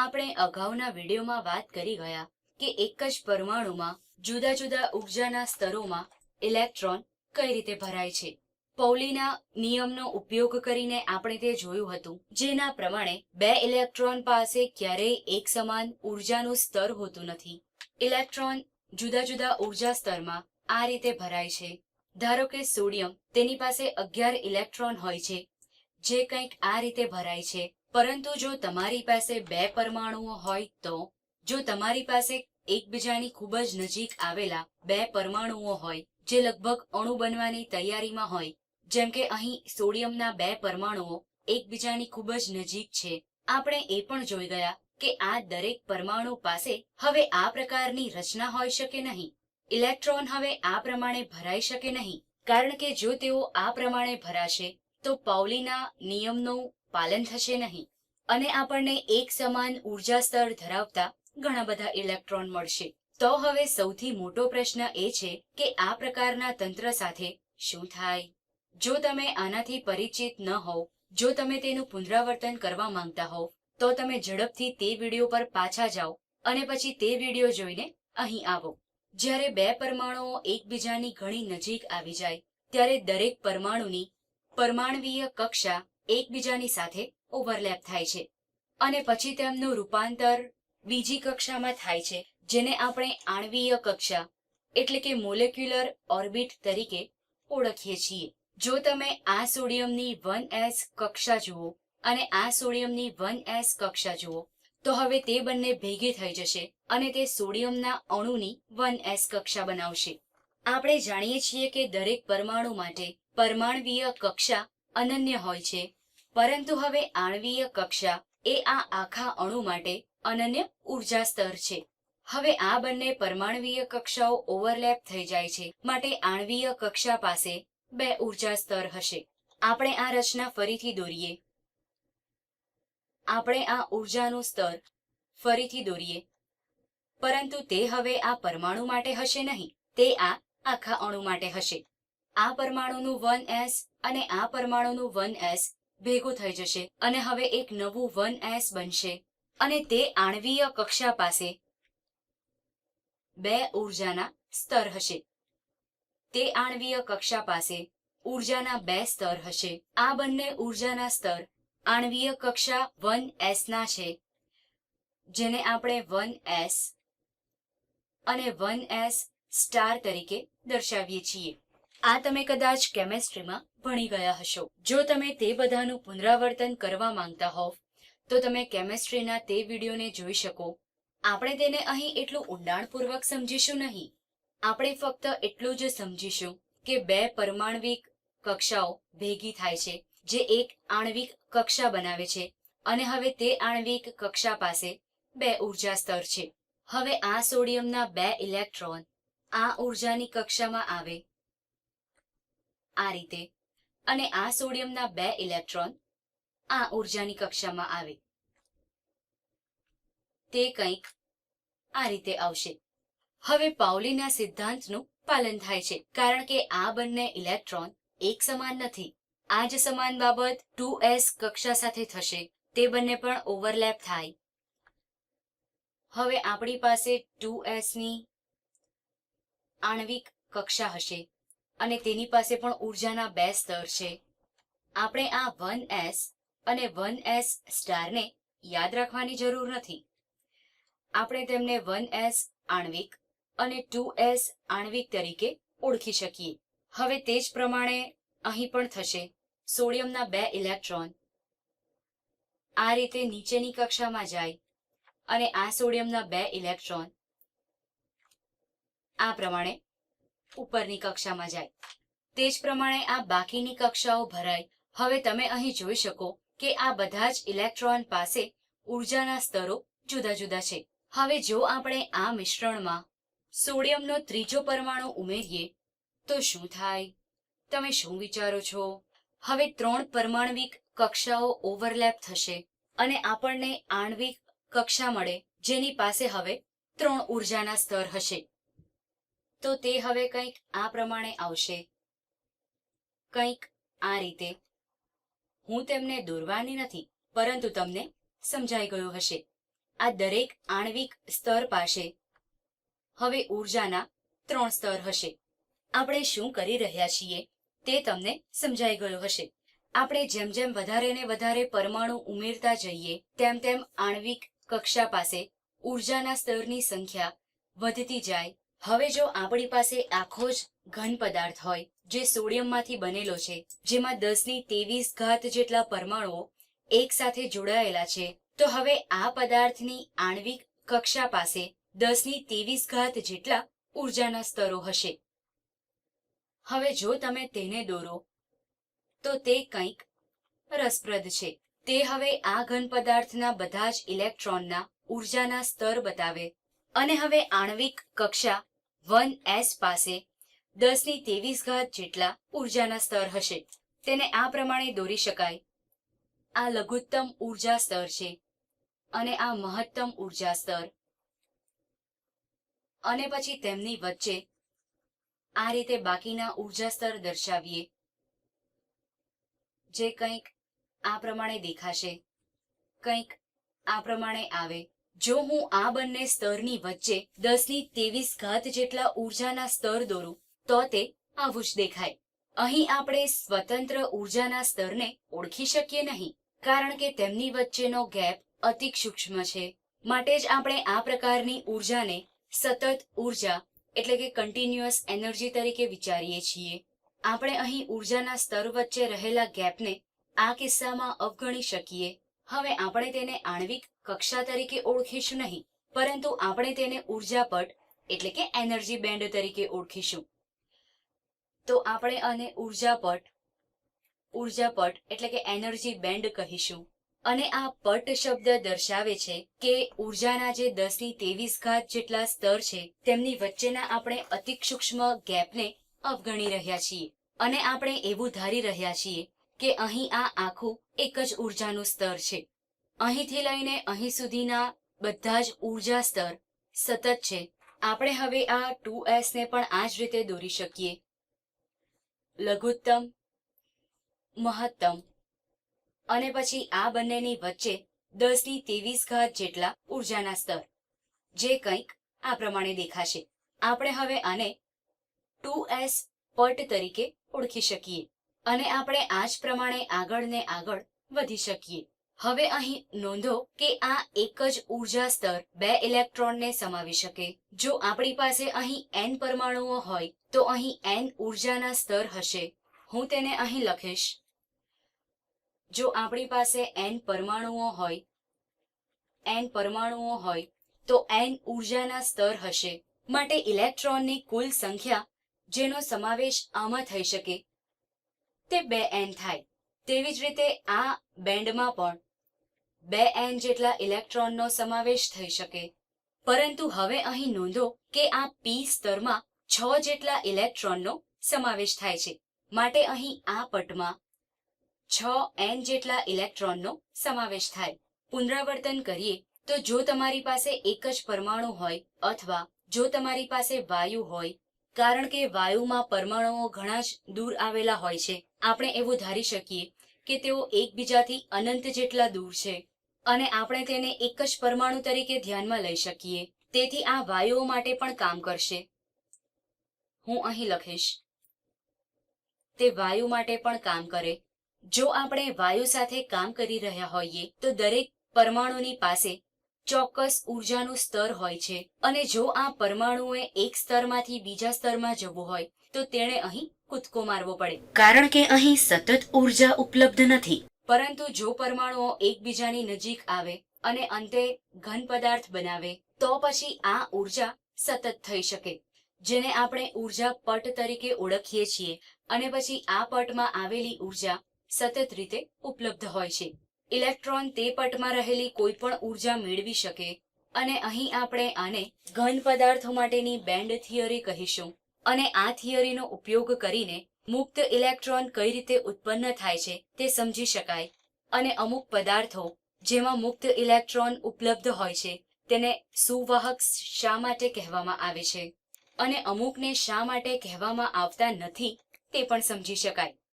આપણે અગાઉના વિડીયોમાં વાત કરી ગયા કે એક જ પરમાણુમાં જુદા જુદા ઉર્જાના સ્તરોમાં ઇલેક્ટ્રોન કઈ રીતે ભરાય છે. પૌલીના નિયમનો ઉપયોગ કરીને આપણે તે જોયું હતું, જેના પ્રમાણે બે ઇલેક્ટ્રોન પાસે ક્યારેય એક સમાન ઉર્જાનું સ્તર હોતું નથી. ઇલેક્ટ્રોન જુદા જુદા ઊર્જા સ્તરમાં આ રીતે ભરાય છે. ધારો કે સોડિયમ તેની પાસે અગિયાર ઇલેક્ટ્રોન હોય છે, જે કંઈક આ રીતે ભરાય છે. પરંતુ જો તમારી પાસે બે પરમાણુઓ હોય તો, જો તમારી પાસે એકબીજાની ખૂબ જ નજીક આવેલા બે પરમાણુઓ હોય, જે લગભગ અણુ બનવાની તૈયારીમાં હોય, જેમ કે અહીં સોડિયમના બે પરમાણુઓ એકબીજાની ખૂબ જ નજીક છે, આપણે એ પણ જોઈ ગયા કે આ દરેક પરમાણુ પાસે હવે આ પ્રકારની રચના હોઈ શકે નહીં. ઇલેક્ટ્રોન હવે આ પ્રમાણે ભરાઈ શકે નહીં, કારણ કે જો તેઓ આ પ્રમાણે ભરાશે તો પાઉલીના નિયમનું પાલન થશે નહીં. અને આપણને એક સમાન ઊર્જા સ્તર ધરાવતા ઘણા બધા ઇલેક્ટ્રોન મળશે. તો હવે સૌથી મોટો પ્રશ્ન એ છે કે આ પ્રકારના તંત્ર સાથે શું થાય? જો તમે આનાથી પરિચિત ન હોવ, જો તમે તેનું પુનરાવર્તન કરવા માંગતા હોવ, તો તમે ઝડપથી તે વીડિયો પર પાછા જાઓ અને પછી તે વીડિયો જોઈને અહીં આવો. જ્યારે બે પરમાણુઓ એકબીજાની ઘણી નજીક આવી જાય, ત્યારે દરેક પરમાણુની પરમાણવીય કક્ષા એકબીજાની સાથે ઓવરલેપ થાય છે અને પછી તેમનું રૂપાંતર બીજી કક્ષામાં થાય છે, જેને આપણે આણવીય કક્ષા એટલે કે મોલેક્યુલર ઓર્બિટ તરીકે ઓળખીએ છીએ. જો તમે આ સોડિયમની વન એસ કક્ષા જુઓ અને આ સોડિયમની વન એસ કક્ષા જુઓ, તો હવે તે બંને ભેગી થઈ જશે અને તે સોડિયમના અણુની વન એસ કક્ષા બનાવશે. આપણે જાણીએ છીએ કે દરેક પરમાણુ માટે પરમાણવીય કક્ષા અનન્ય હોય છે. પરંતુ હવે આણવીય કક્ષા એ આ આખા અણુ માટે અનન્ય ઊર્જા સ્તર છે. હવે આ બંને પરમાણવીય કક્ષાઓ ઓવરલેપ થઈ જાય છે. માટે આણવીય કક્ષા પાસે બે ઊર્જા સ્તર હશે. આપણે આ રચના ફરીથી દોરીએ. આપણે આ ઉર્જાનું સ્તર ફરીથી દોરીએ. પરંતુ તે હવે આ પરમાણુ માટે હશે નહીં. તે આ આખા અણુ માટે હશે. આ પરમાણુનું વન એસ અને આ પરમાણુનું વન એસ ભેગું થઈ જશે અને હવે એક નવું વન એસ બનશે અને તે આણવીય કક્ષા પાસે બે ઉર્જાના સ્તર હશે. તે આણવીય કક્ષા પાસે ઉર્જાના બે સ્તર હશે. આ બંને ઉર્જાના સ્તર આણવીય કક્ષા વન એસના છે, જેને આપણે one S and one S star તરીકે દર્શાવીએ છીએ. આ તમે કદાચ કેમેસ્ટ્રીમાં ભણી ગયા હશો. જો તમે તે બધાનું પુનરાવર્તન કરવા માંગતા હોવ, તો તમે કેમેસ્ટ્રીના તે વિડીયોને જોઈ શકો. આપણે તેને અહીં એટલું ઊંડાણપૂર્વક સમજીશું નહીં. આપણે ફક્ત એટલું જ સમજીશું કે બે પરમાણવિક કક્ષાઓ ભેગી થાય છે, જે એક આણ્વિક કક્ષા બનાવે છે અને હવે તે આણ્વિક કક્ષા પાસે બે ઊર્જા સ્તર છે. હવે આ સોડિયમના બે ઇલેક્ટ્રોન આ ઉર્જાની કક્ષામાં આવે આ રીતે. અને આ સોડિયમના બે ઇલેક્ટ્રોન આ ઉર્જાની કક્ષામાં આવે. તે કંઈક આ રીતે આવશે. હવે પાઉલીના સિદ્ધાંતનું પાલન થાય છે. કારણ કે આ બંને ઇલેક્ટ્રોન એક સમાન નથી. આ જ સમાન બાબત ટુ એસ કક્ષા સાથે થશે. તે બંને પણ ઓવરલેપ થાય. હવે આપણી પાસે ટુ એસની આણ્વિક કક્ષા હશે. અને તેની પાસે પણ ઉર્જાના બે સ્તર છે. આપણે આ one S and one S સ્ટારને યાદ રાખવાની જરૂર નથી. આપણે તેમને વન એસ આણ્વિક અને ટુ એસ આણ્વિક તરીકે ઓળખી શકીએ. હવે તે જ પ્રમાણે અહીં પણ થશે. સોડિયમના બે ઇલેક્ટ્રોન. આ રીતે નીચેની કક્ષામાં જાય અને આ સોડિયમના બે ઇલેક્ટ્રોન. આ પ્રમાણે ઉપરની કક્ષામાં જાય. તે જ પ્રમાણે આ બાકીની કક્ષાઓ ભરાય. હવે તમે અહીં જોઈ શકો કે આ બધા જ ઇલેક્ટ્રોન પાસે ઉર્જાના સ્તરો જુદા જુદા છે. હવે જો આપણે આ મિશ્રણમાં સોડિયમનો ત્રીજો પરમાણુ ઉમેરીએ, તો શું થાય? તમે શું વિચારો છો? હવે ત્રણ પરમાણવિક કક્ષાઓ ઓવરલેપ થશે અને આપણને આણ્વિક કક્ષા મળે, જેની પાસે હવે ત્રણ ઉર્જાના સ્તર હશે. તો તે હવે કંઈક આ પ્રમાણે આવશે. કંઈક આ રીતે. હું તેમને દોરવાની નથી, પરંતુ તમને સમજાઈ ગયું હશે. આ દરેક આણવિક સ્તર પાસે. હવે ઉર્જાના ત્રણ સ્તર હશે. આપણે શું કરી રહ્યા છીએ તે તમને સમજાઈ ગયું હશે. આપણે જેમ જેમ વધારે ને વધારે પરમાણુ ઉમેરતા જઈએ, તેમ તેમ આણવિક કક્ષા પાસે ઉર્જાના સ્તરની સંખ્યા વધતી જાય હવે જો આપણી પાસે આખો જ ઘન પદાર્થ હોય, જે સોડિયમમાંથી બનેલો છે, જેમાં દસની તેવીસ ઘાત જેટલા પરમાણુઓ એક સાથે જોડાયેલા છે, તો હવે આ પદાર્થની આણ્વિક કક્ષા પાસે દસની તેવીસ ઘાત જેટલા ઉર્જાના સ્તરો હશે. હવે જો તમે તેને દોરો, તો તે કંઈક રસપ્રદ છે. તે હવે આ ઘન પદાર્થના બધા જ ઇલેક્ટ્રોનના ઉર્જાના સ્તર બતાવે. અને હવે આણ્વિક કક્ષા વન એસ પાસે દસની ત્રેવીસ ઘાત જેટલા ઉર્જાના સ્તર હશે. તેને આ પ્રમાણે દોરી શકાય. આ લઘુત્તમ ઊર્જા સ્તર છે અને આ મહત્તમ ઊર્જા સ્તર. અને પછી તેમની વચ્ચે આ રીતે બાકીના ઊર્જા સ્તર દર્શાવીએ. જે કંઈક આ પ્રમાણે દેખાશે, કંઈક આ પ્રમાણે આવે. જો હું આ બંને સ્તરની વચ્ચે દસની તેવીસ ઘાત જેટલા ઉર્જાના સ્તર દોરું, તો તે આવું જ દેખાય. અહીં આપણે સ્વતંત્ર ઉર્જાના સ્તરને ઓળખી શકીએ નહીં, કારણ કે તેમની વચ્ચેનો ગેપ અતિ સૂક્ષ્મ છે. માટે જ આપણે આ પ્રકારની ઉર્જાને સતત ઊર્જા એટલે કે કન્ટિન્યુઅસ એનર્જી તરીકે વિચારીએ છીએ. આપણે અહીં ઉર્જાના સ્તર વચ્ચે રહેલા ગેપને આ કિસ્સામાં અવગણી શકીએ. હવે આપણે તેને આણ્વિક કક્ષા તરીકે ઓળખીશું નહીં પરંતુ આપણે તેને ઉર્જાપટ એટલે કે એનર્જી બેન્ડ તરીકે ઓળખીશું. તો આપણે આને ઉર્જાપટ ઉર્જાપટ એટલે કે એનર્જી બેન્ડ કહીશું. અને આ પટ શબ્દ દર્શાવે છે કે ઉર્જાના જે દસથી તેવીસ ઘાત જેટલા સ્તર છે, તેમની વચ્ચેના આપણે અતિ સૂક્ષ્મ ગેપને અવગણી રહ્યા છીએ. અને આપણે એવું ધારી રહ્યા છીએ કે અહીં આ આખું એક જ ઉર્જાનું સ્તર છે. અહીંથી લઈને અહીં સુધીના બધા જ ઊર્જા સ્તર સતત છે. આપણે હવે આ ટુ ને પણ આ જ રીતે દોરી શકીએ. લઘુત્તમ, મહત્તમ અને પછી આ બંનેની વચ્ચે દસની ત્રેવીસ ઘાત જેટલા ઉર્જાના સ્તર, જે કંઈક આ પ્રમાણે દેખાશે. આપણે હવે આને ટુ એસ પટ તરીકે ઓળખી શકીએ. અને આપણે આ જ પ્રમાણે આગળ ને આગળ વધી શકીએ. હવે અહીં નોંધો કે આ એક જ ઊર્જા સ્તર બે ઇલેક્ટ્રોનને સમાવી શકે. જો આપણી પાસે અહીં એન પરમાણુઓ હોય, તો અહીં એન ઉર્જાના સ્તર હશે. હું તેને અહીં લખીશ. જો આપણી પાસે એન પરમાણુઓ હોય એન પરમાણુઓ હોય, તો એન ઉર્જાના સ્તર હશે. માટે ઇલેક્ટ્રોનની કુલ સંખ્યા, જેનો સમાવેશ આમાં થઈ શકે તે બે એન થાય. તેવી જ રીતે આ બેન્ડમાં પણ બે એન જેટલા ઇલેક્ટ્રોનનો સમાવેશ થઈ શકે. પરંતુ હવે અહીં નોંધો કે આ પી સ્તરમાં છ જેટલા ઇલેક્ટ્રોનનો સમાવેશ થાય છે. માટે અહીં આ પટમાં છ એન જેટલા ઇલેક્ટ્રોનનો સમાવેશ થાય. પુનરાવર્તન કરીએ તો જો તમારી પાસે એક જ પરમાણુ હોય અથવા જો તમારી પાસે વાયુ હોય કારણ કે વાયુમાં પરમાણુઓ ઘણા જ દૂર આવેલા હોય છે. આપણે એવું ધારી શકીએ કે તેઓ એકબીજાથી અનંત જેટલા દૂર છે અને આપણે તેને એક જ પરમાણુ તરીકે ધ્યાનમાં લઈ શકીએ. તેથી આ વાયુઓ માટે પણ કામ કરશે. હું અહીં લખીશ. તે વાયુ માટે પણ કામ કરે. જો આપણે વાયુ સાથે કામ કરી રહ્યા હોઈએ તો દરેક પરમાણુની પાસે ચોક્કસ ઉર્જાનું સ્તર હોય છે. અને જો આ પરમાણુએ એક સ્તરમાંથી બીજા સ્તરમાં જવું હોય તો તેણે અહીં કૂદકો મારવો પડે. કારણ કે અહીં સતત ઊર્જા ઉપલબ્ધ નથી. પરંતુ જો પરમાણુઓ એકબીજાની નજીક આવે અને અંતે ઘન પદાર્થ બનાવે તો પછી આ ઊર્જા સતત થઈ શકે. જેને આપણે ઊર્જા પટ તરીકે ઓળખીએ છીએ અને પછી આ પટમાં આવેલી ઊર્જા સતત રીતે ઉપલબ્ધ હોય છે. ઇલેક્ટ્રોન તે પટમાં રહેલી કોઈ પણ ઊર્જા મેળવી શકે અને અહીં આપણે આને ઘન પદાર્થો માટેની બેન્ડ થિયરી કહીશું અને આ થિયરીનો ઉપયોગ કરીને મુક્ત ઇલેક્ટ્રોન કઈ રીતે ઉત્પન્ન થાય છે તે સમજી શકાય અને અમુક પદાર્થો જેમાં મુક્ત ઇલેક્ટ્રોન ઉપલબ્ધ હોય છે તેને સુવાહક શા માટે કહેવામાં આવે છે અને અમુકને શા માટે કહેવામાં આવતા નથી તે પણ સમજી શકાય.